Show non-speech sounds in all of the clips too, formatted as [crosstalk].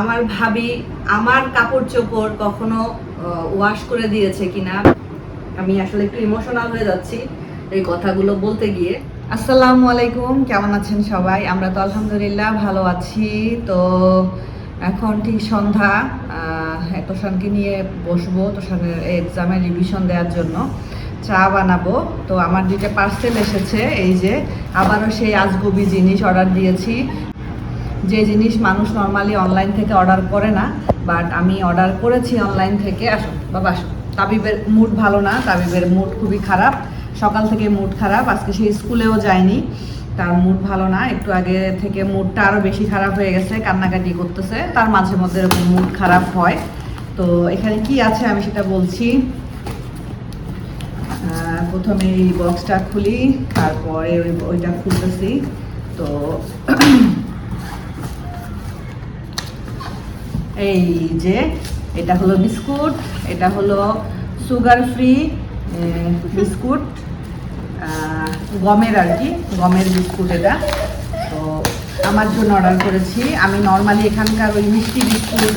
আমার ভাবি আমার কাপড় চোপড় কখনো ওয়াশ করে দিয়েছে কিনা, আমি আসলে একটু ইমোশনাল হয়ে যাচ্ছি এই কথাগুলো বলতে গিয়ে। আসসালামু আলাইকুম, কেমন আছেন সবাই? আমরা তো আলহামদুলিল্লাহ ভালো আছি। তো এখন ঠিক সন্ধ্যা তোষানকে নিয়ে বসবো, তোষানের এক্সামের রিভিশন দেওয়ার জন্য। চা বানাবো। তো আমার দুইটা পার্সেল এসেছে, এই যে আবারও সেই আজগুবি জিনিস অর্ডার দিয়েছি। যে জিনিস মানুষ নর্মালি অনলাইন থেকে অর্ডার করে না বাট আমি অর্ডার করেছি অনলাইন থেকে, আসো, বাবা, আসো। তাবিবের মুড ভালো না, তাবিবের মুড খুবই খারাপ। সকাল থেকে মুড খারাপ, আজকে সে স্কুলেও যায়নি, তার মুড ভালো না। একটু আগে থেকে মুডটা আরও বেশি খারাপ হয়ে গেছে, কান্নাকাটি করতেছে, তার মাঝে মধ্যে এরকম মুড খারাপ হয়। তো এখানে কি আছে আমি সেটা বলছি। প্রথমে এই বক্সটা খুলি, তারপরে ওই ওইটা খুলতেছি। তো এই যে, এটা হলো বিস্কুট, এটা হলো সুগার ফ্রি বিস্কুট গমের আর কি, গমের বিস্কুট এটা। তো আমার জন্য অর্ডার করেছি। আমি নর্মালি এখানকার ওই মিষ্টি বিস্কুট,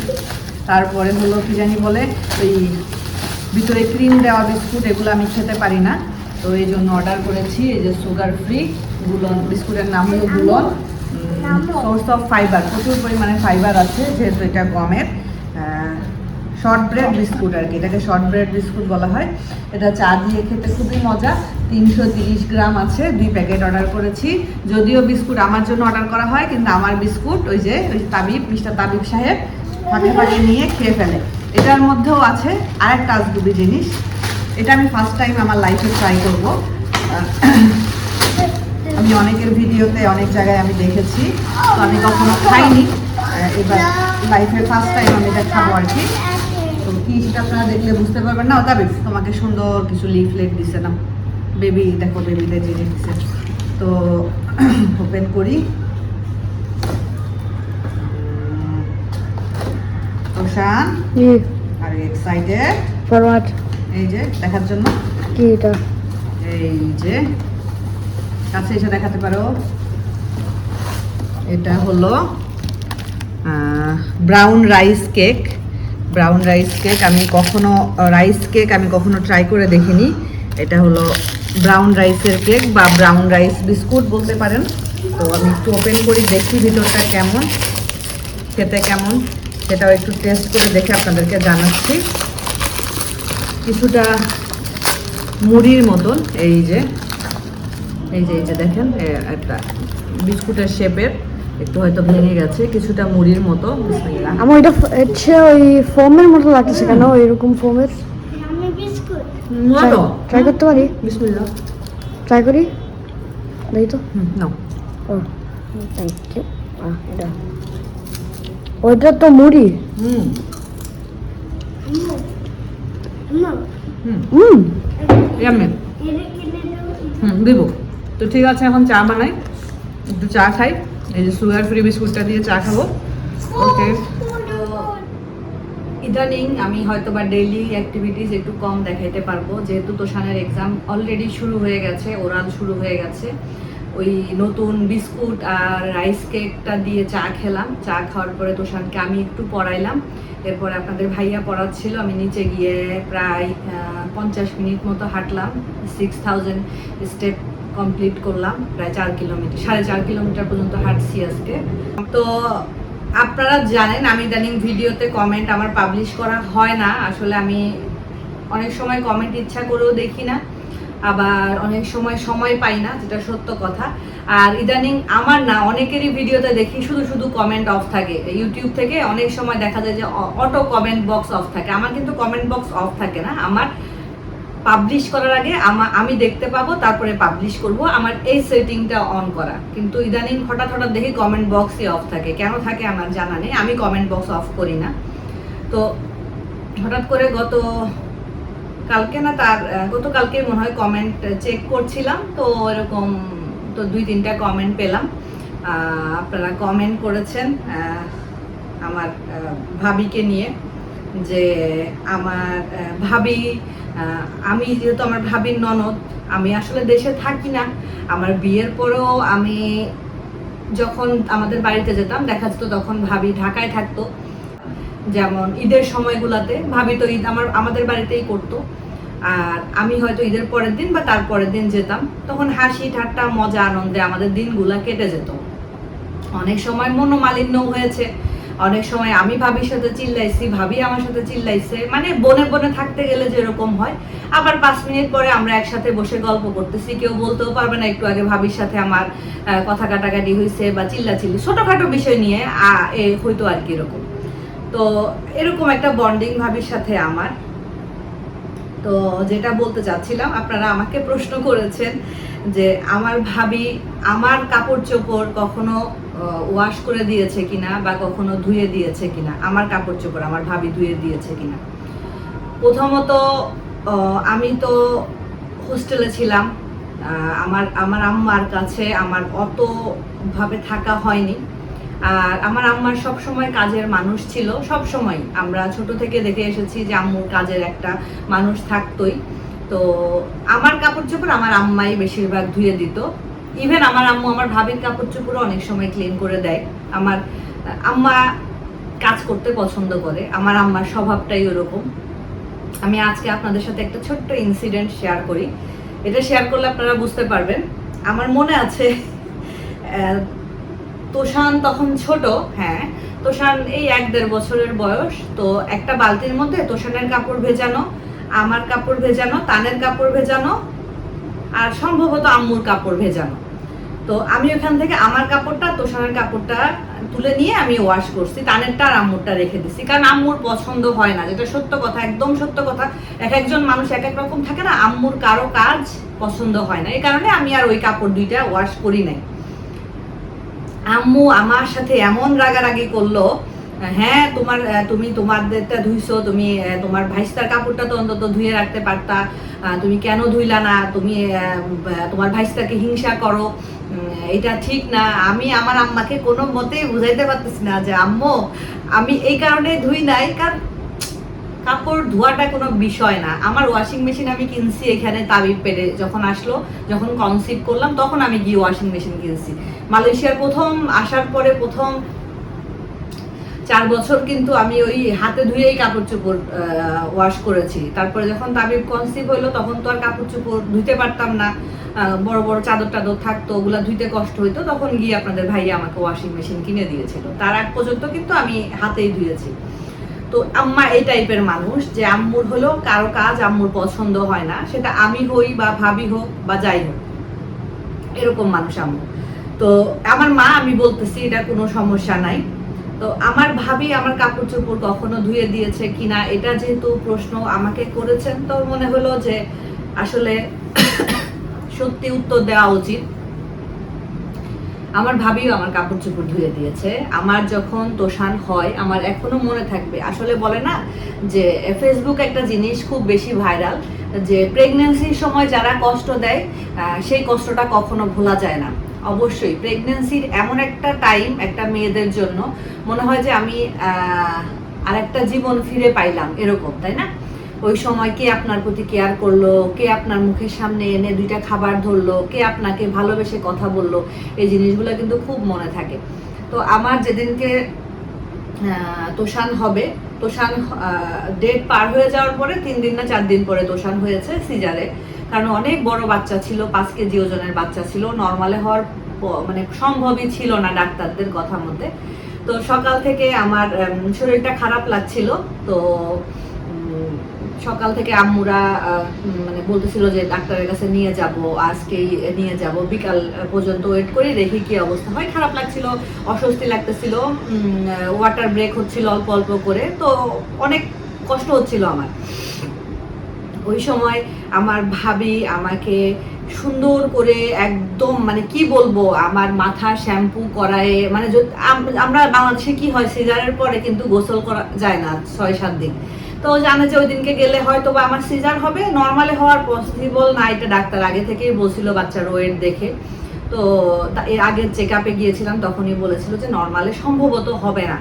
তারপরে হলো কি জানি বলে, ওই ভিতরে ক্রিম দেওয়া বিস্কুট, এগুলো আমি খেতে পারি না। তো এই জন্য অর্ডার করেছি, এই যে সুগার ফ্রি গুলন, বিস্কুটের নাম হলো গুলন। সোর্স অফ ফাইবার প্রচুর পরিমাণে ফাইবার আছে, যেহেতু এটা গমের শর্ট ব্রেড বিস্কুট আর কি, এটাকে শর্ট ব্রেড বিস্কুট বলা হয়। এটা চা দিয়ে খেতে খুবই মজা, তিনশো তিরিশ গ্রাম আছে, দুই প্যাকেট অর্ডার করেছি। যদিও বিস্কুট আমার জন্য অর্ডার করা হয়, কিন্তু আমার বিস্কুট ওই যে, ওই তাবিব, মিস্টার তাবিব সাহেব ফাঁকে ফাঁকে নিয়ে খেয়ে ফেলে। এটার মধ্যেও আছে আর আরেকটা আজগুবি জিনিস। এটা আমি ফার্স্ট টাইম আমার লাইফে ট্রাই করব। আমি অনেকের ভিডিওতে অনেক জায়গায় আমি দেখেছি তো আমি কখনো খাইনি। এবার লাইফের ফার্স্ট টাইম আমি এটা খাব আর কি। তো কি সেটা আপনারা দেখলে বুঝতে পারবেন না। তবে তোমাকে সুন্দর কিছু লিফলেট দিছে না। বেবি দেখো বেবিদের জিনিস দিছে। তো [clears throat] ওপেন করি। ওশান কি? আর এক্সাইটেড ফরওয়ার্ড। এই যে দেখার জন্য। কি এটা? এই যে। কাছে এসে দেখাতে পারো। এটা হলো brown rice cake brown rice cake আমি কখনো রাইস কেক আমি কখনো ট্রাই করে দেখিনি। এটা হলো ব্রাউন রাইসের কেক বা ব্রাউন রাইস বিস্কুট বলতে পারেন। তো আমি একটু ওপেন করি, দেখি ভিতরটা কেমন, খেতে কেমন। সেটাও একটু টেস্ট করে দেখে আপনাদেরকে জানাচ্ছি। কিছুটা মুড়ির মতন, এই যে। এই যে এই যে দেখেন একটা বিস্কুটের শেপের একটু হয়তো ভেঙে গেছে কিছুটা মুড়ির মতো বিসমিল্লাহ। আমার এটা হচ্ছে ওই ফোমের মতো লাগছে কেন? এরকম ফোমের? ট্রাই করতে পারি? বিসমিল্লাহ। ট্রাই করি? দেখি তো। হুম নাও। ও থ্যাংক ইউ এটা। ওইটা তো মুড়ি। হুম। হুম। হুম। হুম দেবো। তো ঠিক আছে, এখন চা বানাই। একটু চা খাই। এই যে সুগার ফ্রি বিস্কুটটা দিয়ে চা খাব। ওকে। ইদানিং আমি হয়তো বা ডেইলি অ্যাক্টিভিটিস একটু কম দেখাইতে পারব। যেহেতু তোষানের এক্সাম অলরেডি শুরু হয়ে গেছে, ওরাল শুরু হয়ে গেছে। ওই নতুন বিস্কুট আর রাইস কেকটা দিয়ে চা খেলাম। চা খাওয়ার পরে তোষানকে আমি একটু পড়াইলাম। এরপরে আপনাদের ভাইয়া পড়াচ্ছিল। আমি নিচে গিয়ে প্রায় পঞ্চাশ মিনিট মতো হাঁটলাম। সিক্স থাউজেন্ড স্টেপ কমপ্লিট করলাম, প্রায় চার কিলোমিটার, সাড়ে চার কিলোমিটার পর্যন্ত হাঁটছি আজকে। তো আপনারা জানেন, আমি ইদানিং ভিডিওতে কমেন্ট আমার পাবলিশ করা হয় না। আসলে আমি অনেক সময় কমেন্ট ইচ্ছা করেও দেখি না, আবার অনেক সময় সময় পাই না, যেটা সত্য কথা। আর ইদানিং আমার না, অনেকেরই ভিডিওতে দেখি শুধু শুধু কমেন্ট অফ থাকে। ইউটিউব থেকে অনেক সময় দেখা যায় যে অটো কমেন্ট বক্স অফ থাকে। আমার কিন্তু কমেন্ট বক্স অফ থাকে না, আমার পাবলিশ করার আগে আমা- দেখতে পাবো, তারপরে পাবলিশ করব। আমার এই সেটিংটা অন করা। কিন্তু ইদানিং হঠাৎ হঠাৎ দেখি কমেন্ট বক্সই অফ থাকে। কেন থাকে আমার জানা নেই। আমি কমেন্ট বক্স অফ করি না। তো হঠাৎ করে গত, কালকে না তার গতকালকে মনে হয় কমেন্ট চেক করছিলাম। তো এরকম, তো দুই তিনটা কমেন্ট পেলাম। আপনারা কমেন্ট করেছেন আমার ভাবিকে নিয়ে যে আমার ভাবি আমি যেহেতু আমার ভাবির ননদ, আমি আসলে দেশে থাকি না। আমার বিয়ের পরেও আমি যখন আমাদের বাড়িতে যেতাম, দেখা যেত তখন ভাবি ঢাকায় থাকতো। যেমন ঈদের সময়গুলোতে ভাবি তো ঈদ আমার, আমাদের বাড়িতেই করতো। আর আমি হয়তো ঈদের পরের দিন বা তার পরের দিন যেতাম, তখন হাসি, ঠাট্টা, মজা, আনন্দে আমাদের দিনগুলা কেটে যেত। অনেক সময় মনোমালিন্য হয়েছে। অনেক সময় আমি ভাবির সাথে চিল্লাইছি, ভাবি আমার সাথে চিল্লাইছে। মানে বনে বনে থাকতে গেলে যেরকম হয়, আবার পাঁচ মিনিট পরে আমরা একসাথে বসে গল্প করতেছি, কেউ বলতেও পারবে না, একটু আগে ভাবির সাথে আমার কথা কাটাকাটি হয়েছে বা চিল্লাচিল্লি, ছোটখাটো বিষয় নিয়ে এ হয়তো আর কি এরকম। তো এরকম একটা বন্ডিং ভাবির সাথে আমার। তো যেটা বলতে চাচ্ছিলাম, আপনারা আমাকে প্রশ্ন করেছেন যে আমার ভাবি আমার কাপড় চোপড় কখনো ওয়াশ করে দিয়েছে কিনা বা কখনো ধুয়ে দিয়েছে কিনা, আমার কাপড় চোপড়, আমার ভাবি ধুয়ে দিয়েছে কিনা। প্রথমত আমি তো হোস্টেলে ছিলাম আমার আমার আম্মার কাছে আমার অত ভাবে থাকা হয়নি। আর আমার আম্মার সব সময় কাজের মানুষ ছিল সব সময় আমরা ছোট থেকে দেখে এসেছি যে আম্মুর কাজের একটা মানুষ থাকতোই। তো আমার কাপড় চোপড় আমার আম্মাই বেশিরভাগ ধুয়ে দিত। ইভেন আমার আম্মু, আমার ভাবির কাপড় চোপড়ও অনেক সময় ক্লিন করে দেয়। আমার, আম্মা কাজ করতে পছন্দ করে, আমার আম্মার স্বভাবটাই ওরকম। আমি আজকে আপনাদের সাথে একটা ছোট্ট ইনসিডেন্ট শেয়ার করি। এটা শেয়ার করলে আপনারা বুঝতে পারবেন। আমার মনে আছে তোষান তখন ছোট হ্যাঁ তোষান এই এক দেড় বছরের বয়স, তো একটা বালতির মধ্যে তোষানের কাপড় ভেজানো, আমার কাপড় ভেজানো, তানের কাপড় ভেজানো আর সম্ভবত আম্মুর কাপড় ভেজানো। তো আমি ওখান থেকে আমার কাপড়টা, তোষানের কাপড়টা তুলে নিয়ে আমি ওয়াশ করছি, তানেরটা আর আম্মুরটা রেখে দিছি। কারণ আম্মুর পছন্দ হয় না, যেটা সত্য কথা, একদম সত্য কথা। এক একজন মানুষ এক এক রকম থাকে না, আম্মুর কারও কাজ পছন্দ হয় না। এই কারণে আমি আর ওই কাপড় দুইটা ওয়াশ করি নাই। আম্মু আমার সাথে এমন রাগারাগি করল হ্যাঁ তোমার তুমি তোমাদেরটা ধুইছো, তুমি তোমার ভাইস্তার কাপড়টা তো অন্তত ধুয়ে রাখতে পারতা। তুমি কেন ধুইলা না? তুমি তোমার ভাইস্তাকে হিংসা করো। এটা ঠিক না। আমি আমার আম্মাকে কোনো মতেই বুঝাইতে পারতেছি না যে, আম্মু, আমি এই কারণে ধুই নাই, কারণ কাপড় ধোয়াটা কোনো বিষয় না। আমার ওয়াশিং মেশিন আমি কিনছি এখানে তাবিব পেটে যখন আসলো, যখন কনসিভ করলাম, তখন আমি গিয়ে ওয়াশিং মেশিন কিনছি। মালয়েশিয়ার প্রথম, আসার পরে প্রথম চার বছর কিন্তু আমি ওই হাতে ধুয়েই কাপড় চোপড় ওয়াশ করেছি। তারপরে যখন তাবিব কনসিভ হইল, তখন তো আর কাপড় চোপড় ধুইতে পারতাম না। বড় বড় চাদর টাদর থাকতো, ওগুলা ধুইতে কষ্ট হইতো। তখন গিয়ে আপনাদের ভাইয়া আমাকে ওয়াশিং মেশিন কিনে দিয়েছিল। তার আগ পর্যন্ত কিন্তু আমি হাতেই ধুয়েছি। তো আম্মা এই টাইপের মানুষ যে আম্মুর হলো কারও কাজ আম্মুর পছন্দ হয় না। সেটা আমি হই বা ভাবি হোক বা যাই হোক। এরকম মানুষ আম্মু। তো আমার মা, আমি বলতেছি, এটা কোনো সমস্যা নাই। তো আমার ভাবি আমার কাপড় চোপড় কখনো ধুয়ে দিয়েছে কিনা, এটা যেহেতু প্রশ্ন আমাকে করেছেন, তো মনে হলো যে আসলে সত্যি উত্তর দেওয়া উচিত। আমার ভাবিও আমার কাপড় চোপড় ধুয়ে দিয়েছে। আমার যখন তোষান হয়, আমার এখনও মনে থাকবে। আসলে বলে না যে ফেসবুক একটা জিনিস খুব বেশি ভাইরাল, যে প্রেগনেন্সির সময় যারা কষ্ট দেয় সেই কষ্টটা কখনো ভোলা যায় না। অবশ্যই প্রেগনেন্সির এমন একটা টাইম একটা মেয়েদের জন্য মনে হয় যে আমি আরেকটা জীবন ফিরে পাইলাম এরকম, তাই না? ওই সময় কে আপনার প্রতি কেয়ার করল, কে আপনার মুখের সামনে এনে দুইটা খাবার ধরলো, কে আপনাকে ভালোবেসে কথা বলল, এই জিনিসগুলো কিন্তু খুব মনে থাকে। তো আমার যেদিনকে তোষান হবে, তোষান ডেট পার হয়ে যাওয়ার পরে তিন দিন না চার দিন পরে তোষান হয়েছে সিজারে। কারণ অনেক বড় বাচ্চা ছিল, পাঁচ কেজি ওজনের বাচ্চা ছিল নর্মালে হওয়ার মানে সম্ভবই ছিল না ডাক্তারদের কথা মতে। তো সকাল থেকে আমার শরীরটা খারাপ লাগছিল, তো সকাল থেকে আম্মুরা মানে বলতেছিল যে ডাক্তারের কাছে নিয়ে যাব, আজকেই নিয়ে যাব, বিকাল পর্যন্ত ওয়েট করে, দেখি কি অবস্থা হয়। খারাপ লাগছিল, অস্বস্তি লাগতেছিল ওয়াটার ব্রেক হচ্ছিল অল্প অল্প করে, তো অনেক কষ্ট হচ্ছিল আমার। ওই সময় আমার ভাবি আমাকে সুন্দর করে একদম মানে কি বলব, আমার মাথা শ্যাম্পু করায় মানে আমরা বাংলাদেশে কি হয়, সিজারের পরে কিন্তু গোসল করা যায় না ছয় সাত দিন। তো জানে যে ওই দিনকে গেলে হয়তো বা আমার সিজার হবে নর্মালি হওয়ার পসিবল না, এটা ডাক্তার আগে থেকেই বলছিল বাচ্চার ওয়েট দেখে। তো এর আগের চেক আপে গিয়েছিলাম, তখনই বলেছিল যে নর্মালে সম্ভবত হবে না।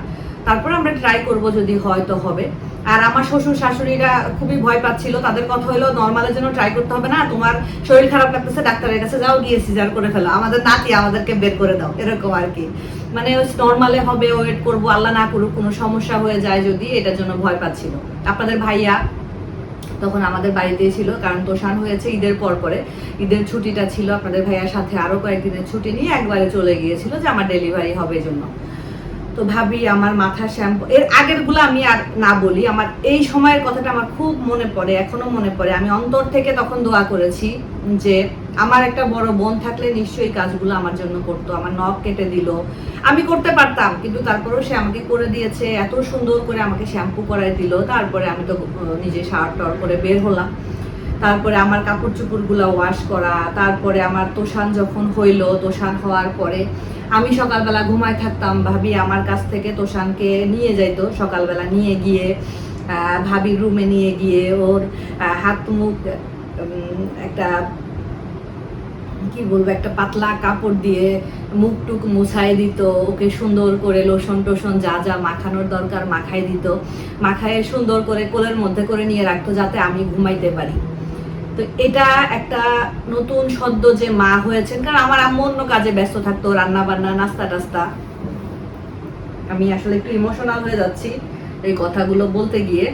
তারপর আমরা ট্রাই করব যদি হয় তো হবে। আর আমার শ্বশুর, শাশুড়িরা খুবই ভয় পাচ্ছিল। তাদের কথা হলো, নর্মালের জন্য ট্রাই করতে হবে না, তোমার শরীর খারাপ লাগতেছে, ডাক্তারের কাছে যাও, গিয়ে সিজার করে ফেলো। আমাদের নাতি আমাদেরকে বের করে দাও। এরকম আর কি। মানে নর্মালে হবে ওয়েট করব, আল্লাহ না করুক, কোনো সমস্যা হয়ে যায় যদি, এটার জন্য ভয় পাচ্ছিল। আপনাদের ভাইয়া তখন আমাদের বাড়িতেই ছিল, কারণ তোষান হয়েছে ঈদের পর পরে। ঈদের ছুটিটা ছিল, আপনাদের ভাইয়ার সাথে আরও কয়েকদিনের ছুটি নিয়ে একবারে চলে গিয়েছিল যে আমার ডেলিভারি হবে জন্য তো ভাবি আমার মাথা শ্যাম্পু। এর আগেরগুলো আমি আর না বলি। আমার এই সময়ের কথাটা আমার খুব মনে পড়ে, এখনও মনে পড়ে। আমি অন্তর থেকে তখন দোয়া করেছি যে আমার একটা বড় বোন থাকলে নিশ্চয়ই কাজগুলো আমার জন্য করতো, আমার নখ কেটে দিল। আমি করতে পারতাম, কিন্তু তারপরেও সে আমাকে করে দিয়েছে, এত সুন্দর করে আমাকে শ্যাম্পু করাই দিল। তারপরে আমি তো নিজে শাওয়ার টাওয়ার করে বের হলাম। তারপরে আমার কাপড় চোপড়গুলো ওয়াশ করা, তারপরে আমার তোষান যখন হইল তোষান হওয়ার পরে আমি সকালবেলা ঘুমায় থাকতাম, ভাবি আমার কাছ থেকে তোষানকে নিয়ে যাইতো, সকালবেলা নিয়ে গিয়ে ভাবির রুমে নিয়ে গিয়ে ওর হাত মুখ একটা কি বলব, একটা পাতলা কাপড় দিয়ে মুখ টুক মুছাই দিত, ওকে সুন্দর করে লোশন টোশন যা যা মাখানোর দরকার মাখাই দিত, মাখায় সুন্দর করে কোলের মধ্যে করে নিয়ে রাখতো যাতে আমি ঘুমাইতে পারি। তো এটা একটা নতুন সদ্য যে মা হয়েছেন, কারণ আমার আম্মু অন্য কাজে ব্যস্ত থাকতো রান্না বান্না নাস্তা টাস্তা। আমি আসলে একটু ইমোশনাল হয়ে যাচ্ছি এই কথাগুলো বলতে গিয়ে।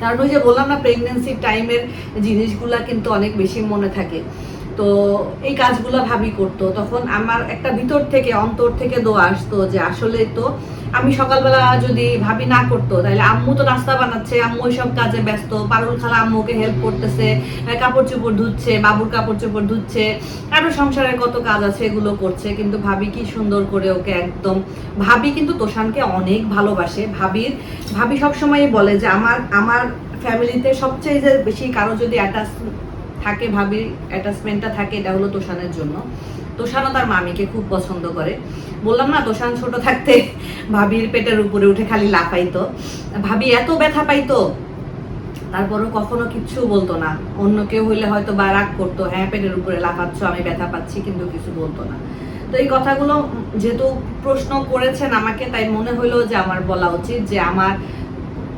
কারণ ওই যে বললাম না প্রেগনেন্সি টাইমের জিনিসগুলা কিন্তু অনেক বেশি মনে থাকে। তো এই কাজগুলো ভাবি করতো, তখন আমার একটা ভিতর থেকে, অন্তর থেকে দোয়া আসতো যে আসলে তো আমি সকালবেলা যদি ভাবি না করতো, তাহলে আম্মু তো নাস্তা বানাচ্ছে, আম্মু সব কাজে ব্যস্ত। পারুল খালা আম্মুকে হেল্প করতেছে কাপড় চোপড় ধুচ্ছে, বাবুর কাপড় চোপড় ধুচ্ছে আরও সংসারের কত কাজ আছে এগুলো করছে, কিন্তু ভাবি কি সুন্দর করে ওকে একদম, ভাবি কিন্তু তোষানকে অনেক ভালোবাসে। ভাবির, ভাবি সবসময় বলে যে আমার আমার ফ্যামিলিতে সবচেয়ে যে বেশি কারও যদি অ্যাটাচ থাকে, ভাবির অ্যাটাচমেন্টটা থাকে, এটা হলো তোষানের জন্য। তোষানও তার মামিকে খুব পছন্দ করে। বললাম, না, তোষান ছোট থাকতে ভাবির পেটের উপরে উঠে খালি লাফাইতো। ভাবি, এত ব্যথা পাইতো? তারপরও কখনো কিচ্ছু বলতো না। অন্য কেউ হইলে হয়তো বা রাগ করতো হ্যাঁ পেটের উপরে লাফাচ্ছ, আমি ব্যথা পাচ্ছি, কিন্তু কিছু বলতো না। তো এই কথাগুলো যেহেতু প্রশ্ন করেছেন আমাকে, তাই মনে হলো যে আমার বলা উচিত যে আমার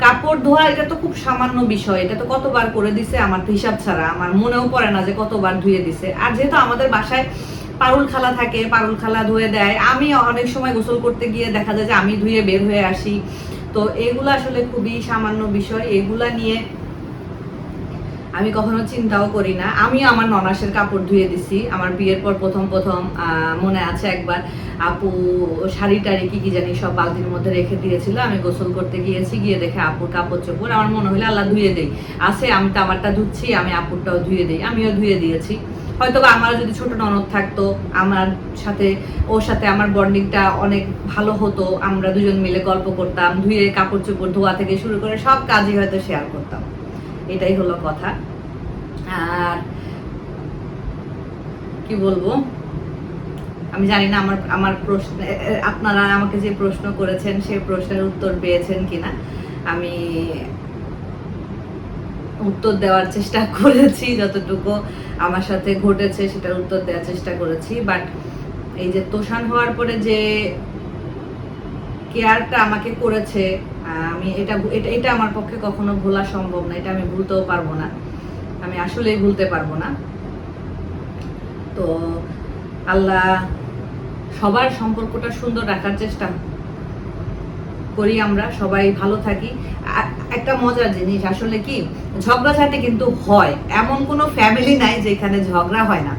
কাপড় ধোয়া, এটা তো খুব সামান্য বিষয়। এটা তো কতবার করে দিছে, আমার তো হিসাব ছাড়া। আমার মনেও পড়ে না যে কতবার ধুয়ে দিছে। আর যেহেতু আমাদের বাসায় পারুল খালা থাকে, পারুল খালা ধুয়ে দেয়। আমি অনেক সময় গোসল করতে গিয়ে দেখা যায় যে আমি ধুয়ে বের হয়ে আসি। তো এগুলো আসলে খুবই সামান্য বিষয়। এগুলা নিয়ে আমি কখনো চিন্তাও করি না। আমি আমার ননাসের কাপড় ধুয়ে দিছি। আমার বিয়ের পর প্রথম প্রথম মনে আছে একবার, আপু শাড়ি টাড়ি কি কি জানি সব বালতির মধ্যে রেখে দিয়েছিল। আমি গোসল করতে গিয়েছি, গিয়ে দেখে আপুর কাপড় চোপড়। আমার মনে হলো, আল্লাহ ধুয়ে দেই। আছে, আমি তো আমারটা ধুচ্ছি, আমি আপুরটাও ধুয়ে দিই। আমিও ধুয়ে দিয়েছি। হয়তো বা আমার যদি ছোট ননদ থাকতো, আমার সাথে, ওর সাথে আমার বন্ডিংটা অনেক ভালো হতো, আমরা দুজন মিলে গল্প করতাম, ধুয়ে কাপড় চোপড় ধোয়া থেকে শুরু করে সব কাজই হয়তো শেয়ার করতাম। এটাই হলো কথা। আর কি বলব? আমি জানি না আমার আমার প্রশ্ন আপনারা আমাকে যে প্রশ্ন করেছেন সেই প্রশ্নের উত্তর পেয়েছেন কিনা। আমি উত্তর দেওয়ার চেষ্টা [laughs] করেছি, যতটুকু আমার সাথে ঘটেছে সেটার উত্তর দেওয়ার চেষ্টা করেছি। বাট এই যে তোষান হওয়ার পরে যে কেয়ারটা আমাকে করেছে আমি এটা এটা এটা আমার পক্ষে কখনো ভোলা সম্ভব না, এটা আমি ভুলতেও পারব না। আমি আসলেই ভুলতে পারব না। তো আল্লাহ সবার সম্পর্কটা সুন্দর রাখার চেষ্টা করি আমরা, সবাই ভালো থাকি। একটা মজার জিনিস, আসলে কি ঝগড়াঝাটি কিন্তু হয়। এমন কোনো ফ্যামিলি নাই যেখানে ঝগড়া হয় না।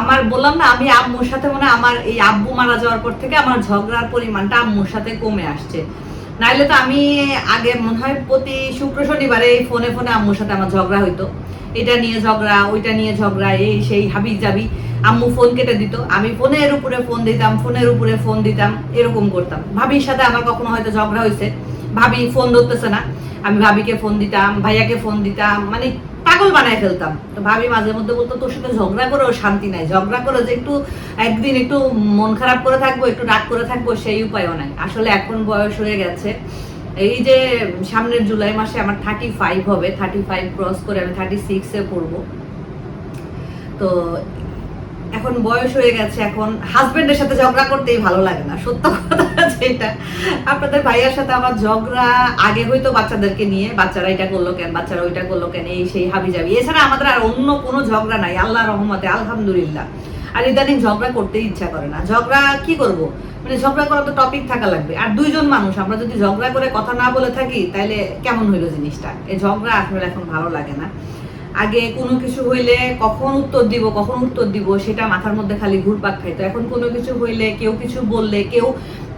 আমার বললাম না, আমি আম্মুর সাথে মনে আমার এই আব্বু মারা যাওয়ার পর থেকে আমার ঝগড়ার পরিমাণটা আম্মুর সাথে কমে আসছে। নাইলে তো আমি আগে মনে হয় প্রতি শুক্র শনিবারে এই ফোনে ফোনে আম্মুর সাথে আমার ঝগড়া হইতো। এটা নিয়ে ঝগড়া, ওইটা নিয়ে ঝগড়া, এই সেই হাবি যাবি আম্মু ফোন কেটে দিত। আমি ফোনের উপরে ফোন দিতাম ফোনের উপরে ফোন দিতাম, এরকম করতাম। ভাবির সাথে আমার কখনো হয়তো ঝগড়া হয়েছে ভাবি ফোন ধরতেছে না। আমি ভাবিকে ফোন দিতাম, ভাইয়াকে ফোন দিতাম মানে পাগল বানায় ফেলতাম। তো ভাবি মাঝে মধ্যে বলতো, তোর সাথে ঝগড়া করেও শান্তি নাই। ঝগড়া করে যে একটু, একদিন একটু মন খারাপ করে থাকব, একটু রাগ করে থাকব, সেই উপায়ও নাই। আসলে এখন বয়স হয়ে গেছে। এই যে সামনের জুলাই মাসে আমার থার্টি ফাইভ হবে থার্টি ফাইভ ক্রস করে আমি থার্টি সিক্সে পড়ব। তো এখন বয়স হয়ে গেছে, এখন হাজবেন্ডের সাথে ঝগড়া করতেই ভালো লাগে না। সত্য কথা যেটা। আপনাদের ভাইয়ার সাথে আমার ঝগড়া আগে হয়তো বাচ্চাদেরকে নিয়ে, বাচ্চারা এটা করল কেন, বাচ্চারা ওইটা করল কেন, এই সেই হাবি যাবি এছাড়া আমাদের আর অন্য কোনো ঝগড়া নাই আল্লাহ রহমতে, আলহামদুলিল্লাহ। আর ইদানিং ঝগড়া করতে ইচ্ছা করে না। ঝগড়া কি করব? মানে ঝগড়া করার তো টপিক থাকা লাগবে। আর দুইজন মানুষ, আমরা যদি ঝগড়া করে কথা না বলে থাকি তাহলে কেমন হইল জিনিসটা? এই ঝগড়া আসলে এখন ভালো লাগে না। আগে কোনো কিছু হইলে কখন উত্তর দিব, কখন উত্তর দিব, সেটা মাথার মধ্যে খালি ঘুরপাক খাইতো এখন কোনো কিছু হইলে, কেউ কিছু বললে, কেউ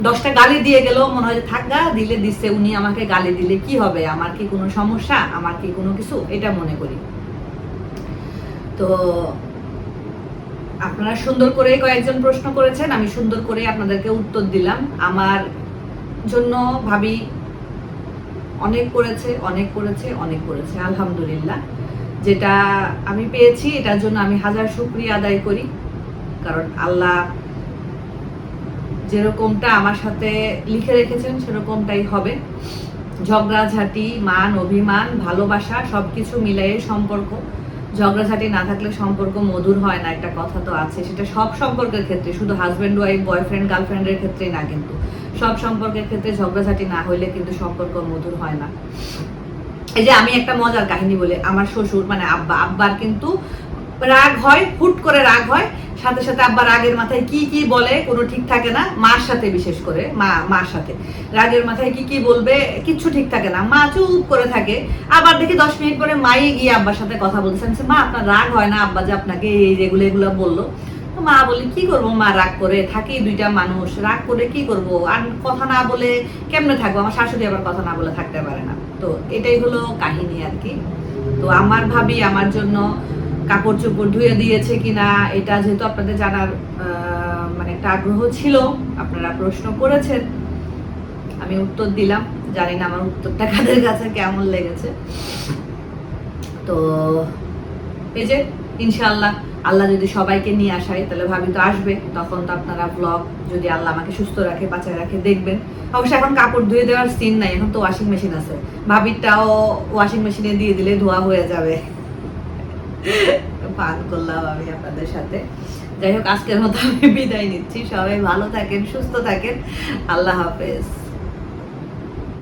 দশটা গালি দিয়ে গেল, মনে হয় থাকা দিলে দিচ্ছে, উনি আমাকে গালি দিলে কি হবে? আমার কি কোনো সমস্যা? আমার কি কোনো কিছু? এটা মনে করি। তো আপনারা সুন্দর করে কয়েকজন প্রশ্ন করেছেন, আমি সুন্দর করে আপনাদেরকে উত্তর দিলাম। আমার জন্য ভাবি অনেক করেছে অনেক করেছে অনেক করেছে, আলহামদুলিল্লাহ। যেটা আমি পেয়েছি, এটার জন্য আমি হাজার শুক্রিয়া আদায় করি। কারণ আল্লাহ যেরকমটা আমার সাথে লিখে রেখেছেন, সেরকমটাই হবে। ঝগড়াঝাটি, মান, অভিমান, ভালোবাসা, সবকিছু মিলিয়ে সম্পর্ক। ঝগড়াঝাটি না থাকলে সম্পর্ক মধুর হয় না, একটা কথা তো আছে। সেটা সব সম্পর্কের ক্ষেত্রে, শুধু হাজব্যান্ড ওয়াইফ বয়ফ্রেন্ড গার্লফ্রেন্ডের ক্ষেত্রেই না কিন্তু। সব সম্পর্কের ক্ষেত্রে ঝগড়াঝাটি না হইলে কিন্তু সম্পর্ক মধুর হয় না। এই যে আমি একটা মজার কাহিনী বলে, আমার শ্বশুর মানে আব্বা, আব্বার কিন্তু রাগ হয়, হুট করে রাগ হয়, সাথে সাথে আব্বা রাগের মাথায় কি কি বলে কোনো ঠিক থাকে না, মার সাথে বিশেষ করে, মা, মার সাথে। রাগের মাথায় কি কি বলবে, কিচ্ছু ঠিক থাকে না, মা চুপ করে থাকে। আবার দেখি দশ মিনিট পরে মাই গিয়ে আব্বার সাথে কথা বলছেন মা, আপনার রাগ হয় না, আব্বা যে আপনাকে এই যেগুলো এগুলো বলল। মা বলি, কি করব মা? রাগ করে থাকি দুইটা মানুষ, রাগ করে কি করব? আর কথা না বলে কেমনে থাকব? আমার শাশুড়ি আবার কথা না বলে থাকতে পারে না। তো এটাই হলো কাহিনী আর কি। তো আমার ভাবি আমার জন্য কাপড় চোপড় ধুয়ে দিয়েছে কিনা, এটা যেহেতু আপনাদের জানার মানে একটা আগ্রহ ছিল, আপনারা প্রশ্ন করেছেন। আমি উত্তর দিলাম। জানি না আমার উত্তরটা কাদের কাছে কেমন লেগেছে। তো এই যে, ইনশাআল্লাহ আল্লাহ যদি সবাইকে নিয়ে আসায় তাহলে ভাবি তো আসবে। তখন তো আপনারা ব্লগ যদি আল্লাহ আমাকে সুস্থ রাখে, বাঁচায় রাখে, দেখবেন। অবশ্য এখন কাপড় ধুয়ে দেওয়ার সিন নাই, এখন তো ওয়াশিং মেশিন আছে। ভাবিরটাও ওয়াশিং মেশিনে দিয়ে দিলে ধোয়া হয়ে যাবে। পান করলাম আমি আপনাদের সাথে। যাই হোক, আজকের মতো আমি বিদায় নিচ্ছি। সবাই ভালো থাকেন, সুস্থ থাকেন। আল্লাহ হাফেজ।